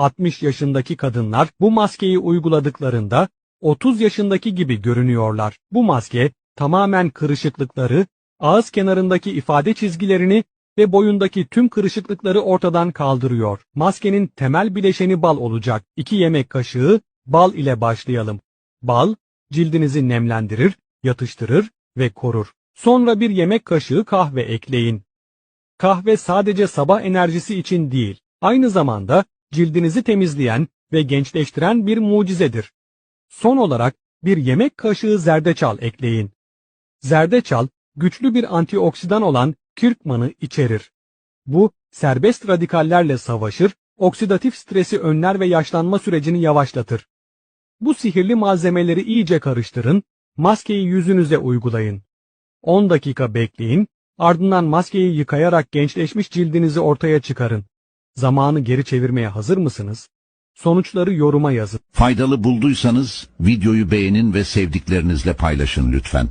60 yaşındaki kadınlar bu maskeyi uyguladıklarında 30 yaşındaki gibi görünüyorlar. Bu maske tamamen kırışıklıkları, ağız kenarındaki ifade çizgilerini ve boyundaki tüm kırışıklıkları ortadan kaldırıyor. Maskenin temel bileşeni bal olacak. 2 yemek kaşığı bal ile başlayalım. Bal, cildinizi nemlendirir, yatıştırır ve korur. Sonra bir yemek kaşığı kahve ekleyin. Kahve sadece sabah enerjisi için değil, aynı zamanda cildinizi temizleyen ve gençleştiren bir mucizedir. Son olarak bir yemek kaşığı zerdeçal ekleyin. Zerdeçal, güçlü bir antioksidan olan kirkmanı içerir. Bu, serbest radikallerle savaşır, oksidatif stresi önler ve yaşlanma sürecini yavaşlatır. Bu sihirli malzemeleri iyice karıştırın, maskeyi yüzünüze uygulayın. 10 dakika bekleyin, ardından maskeyi yıkayarak gençleşmiş cildinizi ortaya çıkarın. Zamanı geri çevirmeye hazır mısınız? Sonuçları yoruma yazın. Faydalı bulduysanız videoyu beğenin ve sevdiklerinizle paylaşın lütfen.